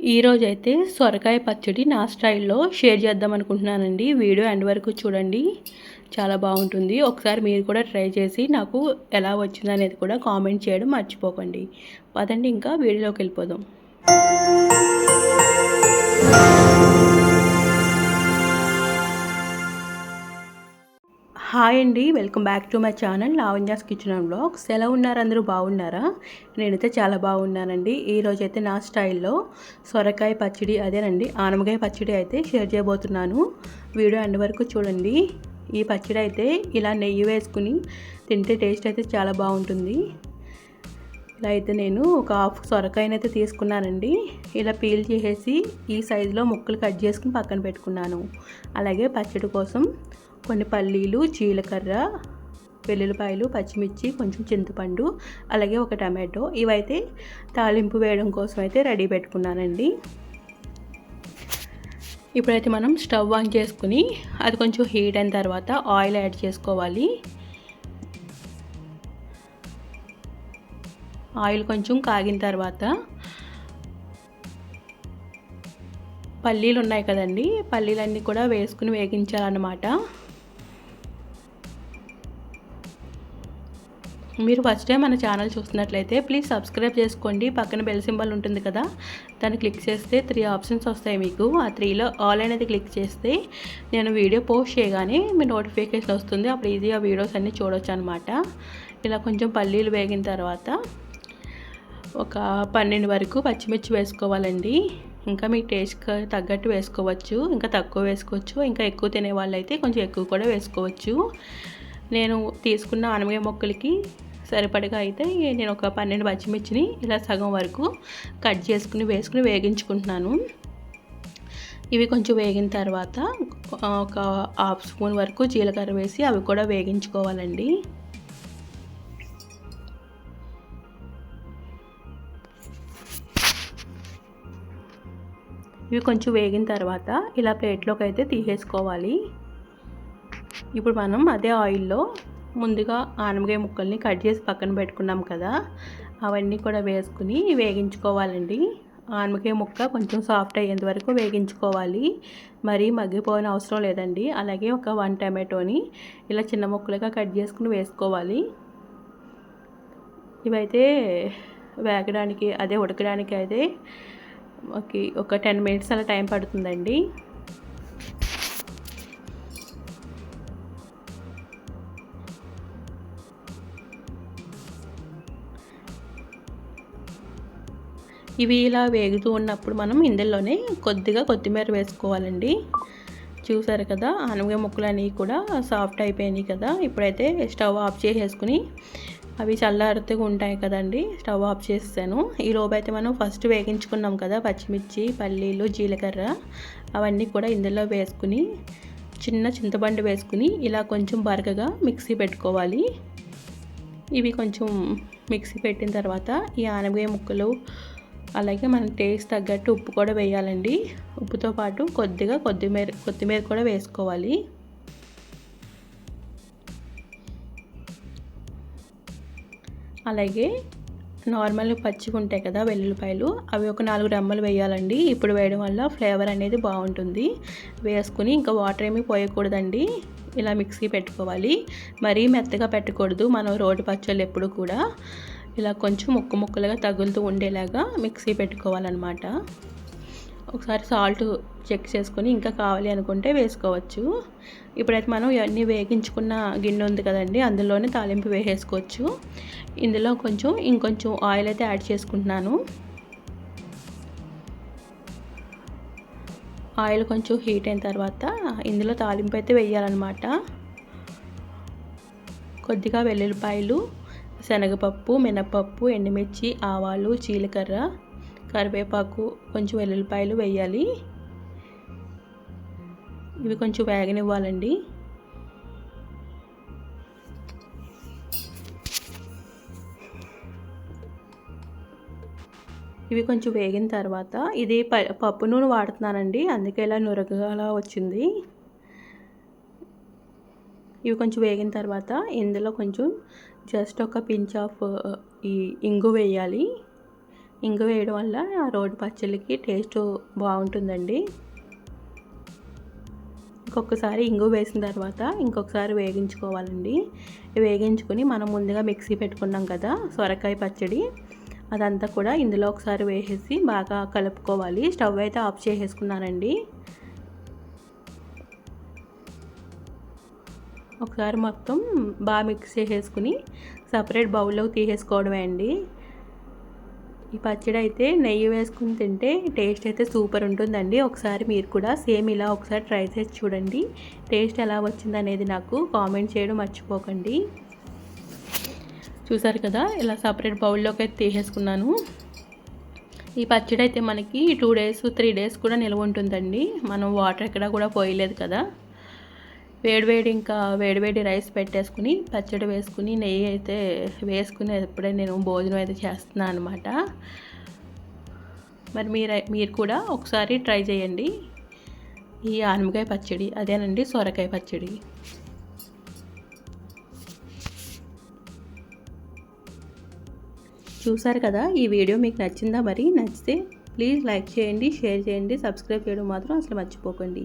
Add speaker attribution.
Speaker 1: ఈరోజు అయితే సొరకాయ పచ్చడి నా స్టైల్లో షేర్ చేద్దాం అనుకుంటున్నానండి. వీడియో ఎండ్ వరకు చూడండి. చాలా బాగుంటుంది. ఒకసారి మీరు కూడా ట్రై చేసి నాకు ఎలా వచ్చిందనేది కూడా కామెంట్ చేయడం మర్చిపోకండి. పదండి ఇంకా వీడియోలోకి వెళ్ళిపోదాం. హాయ్ అండి welcome back to my channel Lavanya's kitchen and blogs. ఎలా ఉన్నారు అందరూ? బాగున్నారా? నేనైతే చాలా బాగున్నానండి. ఈరోజు అయితే నా స్టైల్లో సొరకాయ పచ్చడి అదేనండి ఆనమకాయ పచ్చడి అయితే షేర్ చేయబోతున్నాను. వీడియో ఎండ్ వరకు చూడండి. ఈ పచ్చడి అయితే ఇలా నెయ్యి వేసుకుని తింటే టేస్ట్ అయితే చాలా బాగుంటుంది. ఇలా అయితే నేను ఒక హాఫ్ సొరకాయనైతే తీసుకున్నానండి. ఇలా పీల్ చేసేసి ఈ సైజులో ముక్కలు కట్ చేసుకుని పక్కన పెట్టుకున్నాను. అలాగే పచ్చడి కోసం కొన్ని పల్లీలు జీలకర్ర వెల్లుల్లిపాయలు పచ్చిమిర్చి కొంచెం చింతపండు అలాగే ఒక టమాటో ఇవైతే తాలింపు వేయడం కోసం అయితే రెడీ పెట్టుకున్నానండి. ఇప్పుడైతే మనం స్టవ్ ఆన్ చేసుకుని అది కొంచెం హీట్ అయిన తర్వాత ఆయిల్ యాడ్ చేసుకోవాలి. ఆయిల్ కొంచెం కాగిన తర్వాత పల్లీలు ఉన్నాయి కదండి పల్లీలన్నీ కూడా వేసుకుని వేగించాలన్నమాట. మీరు ఫస్ట్ టైం మన ఛానల్ చూస్తున్నట్లయితే ప్లీజ్ సబ్స్క్రైబ్ చేసుకోండి. పక్కన బెల్ సింబల్ ఉంటుంది కదా దాన్ని క్లిక్ చేస్తే త్రీ ఆప్షన్స్ వస్తాయి మీకు. ఆ త్రీలో ఆల్ అనేది క్లిక్ చేస్తే నేను వీడియో పోస్ట్ చేయగానే మీ నోటిఫికేషన్ వస్తుంది. అప్పుడు ఈజీగా వీడియోస్ అన్నీ చూడొచ్చు అనమాట ఇలా కొంచెం పల్లీలు వేగిన తర్వాత ఒక పన్నెండు వరకు పచ్చిమిర్చి వేసుకోవాలండి. ఇంకా మీ టేస్ట్కి తగ్గట్టు వేసుకోవచ్చు. ఇంకా తక్కువ వేసుకోవచ్చు. ఇంకా ఎక్కువ తినే వాళ్ళైతే కొంచెం ఎక్కువ కూడా వేసుకోవచ్చు. నేను తీసుకున్న అనమయ మొక్కలకి సరిపడగా అయితే నేను ఒక పన్నెండు పచ్చిమిర్చిని ఇలా సగం వరకు కట్ చేసుకుని వేసుకుని వేగించుకుంటున్నాను. ఇవి కొంచెం వేగిన తర్వాత ఒక హాఫ్ స్పూన్ వరకు జీలకర్ర వేసి అవి కూడా వేగించుకోవాలండి. ఇవి కొంచెం వేగిన తర్వాత ఇలా ప్లేట్లోకి అయితే తీసేసుకోవాలి. ఇప్పుడు మనం అదే ఆయిల్లో ముందుగా ఆనమకాయ ముక్కల్ని కట్ చేసి పక్కన పెట్టుకున్నాం కదా అవన్నీ కూడా వేసుకుని వేగించుకోవాలండి. ఆనమకాయ ముక్క కొంచెం సాఫ్ట్ అయ్యేంత వరకు వేగించుకోవాలి. మరీ మగ్గిపోయిన అవసరం లేదండి. అలాగే ఒక వన్ టమాటోని ఇలా చిన్న ముక్కలుగా కట్ చేసుకుని వేసుకోవాలి. ఇవైతే వేగడానికి అదే ఉడకడానికి అయితే ఒక టెన్ మినిట్స్ అలా టైం పడుతుందండి. ఇవి ఇలా వేగుతూ ఉన్నప్పుడు మనం ఇందులోనే కొద్దిగా కొత్తిమీర వేసుకోవాలండి. చూసారు కదా ఆనగ ముక్కలు అనేవి కూడా సాఫ్ట్ అయిపోయినాయి కదా. ఇప్పుడైతే స్టవ్ ఆఫ్ చేసేసుకుని అవి చల్లారుతూ ఉంటాయి కదండి. స్టవ్ ఆఫ్ చేస్తాను. ఈ లోపు అయితే మనం ఫస్ట్ వేగించుకున్నాం కదా పచ్చిమిర్చి పల్లీలు జీలకర్ర అవన్నీ కూడా ఇందులో వేసుకుని చిన్న చింతపండు వేసుకుని ఇలా కొంచెం బరకగా మిక్సీ పెట్టుకోవాలి. ఇవి కొంచెం మిక్సీ పెట్టిన తర్వాత ఈ ఆనగాయ ముక్కలు అలాగే మన టేస్ట్ తగ్గట్టు ఉప్పు కూడా వేయాలండి. ఉప్పుతో పాటు కొద్దిగా కొత్తిమీర కొత్తిమీర కూడా వేసుకోవాలి. అలాగే నార్మల్ పచ్చిగా ఉంటాయి కదా వెల్లుల్లిపాయలు అవి ఒక నాలుగు రెమ్మలు వేయాలండి. ఇప్పుడు వేయడం వల్ల ఫ్లేవర్ అనేది బాగుంటుంది. వేసుకుని ఇంకా వాటర్ ఏమీ పోయకూడదండి. ఇలా మిక్సీ పెట్టుకోవాలి. మరీ మెత్తగా పెట్టకూడదు మనం రోడ్డు పచ్చళ్ళు ఎప్పుడు కూడా. ఇలా కొంచెం ముక్క ముక్కలుగా తగులుతూ ఉండేలాగా మిక్సీ పెట్టుకోవాలన్నమాట. ఒకసారి సాల్ట్ చెక్ చేసుకొని ఇంకా కావాలి అనుకుంటే వేసుకోవచ్చు. ఇప్పుడైతే మనం ఇవన్నీ వేగించుకున్న గిన్నె ఉంది కదండి అందులోనే తాలింపు వేసేసుకోవచ్చు. ఇందులో కొంచెం ఇంకొంచెం ఆయిల్ అయితే యాడ్ చేసుకుంటున్నాను. ఆయిల్ కొంచెం హీట్ అయిన తర్వాత ఇందులో తాలింపు అయితే వేయాలన్నమాట. కొద్దిగా వెల్లుల్లిపాయలు శనగపప్పు మినపప్పు ఎండుమిర్చి ఆవాలు జీలకర్ర కరివేపాకు కొంచెం వెల్లుల్లిపాయలు వేయాలి. ఇవి కొంచెం వేగనివ్వాలండి. ఇవి కొంచెం వేగిన తర్వాత ఇది పప్పు నూనె వాడుతున్నానండి. అందుకే ఇలా నురగలా వచ్చింది. ఇవి కొంచెం వేగిన తర్వాత ఇందులో కొంచెం జస్ట్ ఒక పించ్ ఆఫ్ ఈ ఇంగు వేయాలి. ఇంగు వేయడం వల్ల ఆ రోడ్డు పచ్చళ్ళకి టేస్ట్ బాగుంటుందండి. ఇంకొకసారి ఇంగు వేసిన తర్వాత ఇంకొకసారి వేగించుకోవాలండి. వేగించుకొని మనం ముందుగా మిక్సీ పెట్టుకున్నాం కదా సొరకాయ పచ్చడి. అదంతా కూడా ఇందులో ఒకసారి వేసేసి బాగా కలుపుకోవాలి. స్టవ్ అయితే ఆఫ్ చేసేసుకున్నానండి. ఒకసారి మొత్తం బాగా మిక్స్ చేసేసుకుని సపరేట్ బౌల్లోకి తీసేసుకోవడమే అండి. ఈ పచ్చడి అయితే నెయ్యి వేసుకుని తింటే టేస్ట్ అయితే సూపర్ ఉంటుందండి. ఒకసారి మీరు కూడా సేమ్ ఇలా ఒకసారి ట్రై చేసి చూడండి. టేస్ట్ ఎలా వచ్చింది అనేది నాకు కామెంట్ చేయడం మర్చిపోకండి. చూసారు కదా ఇలా సపరేట్ బౌల్లోకి అయితే తీసేసుకున్నాను. ఈ పచ్చడి అయితే మనకి టూ డేస్ త్రీ డేస్ కూడా నిల్వ ఉంటుందండి. మనం వాటర్ ఎక్కడ కూడా పోయలేదు కదా. వేడివేడి ఇంకా వేడివేడి రైస్ పెట్టేసుకుని పచ్చడి వేసుకుని నెయ్యి అయితే వేసుకుని ఎప్పుడే నేను భోజనం అయితే చేస్తున్నాను అనమాట మరి మీరు మీరు కూడా ఒకసారి ట్రై చేయండి. ఈ ఆనమకాయ పచ్చడి అదేనండి సొరకాయ పచ్చడి. చూసారు కదా ఈ వీడియో మీకు నచ్చిందా మరి? నచ్చితే ప్లీజ్ లైక్ చేయండి షేర్ చేయండి సబ్స్క్రైబ్ చేయడం మాత్రం అసలు మర్చిపోకండి.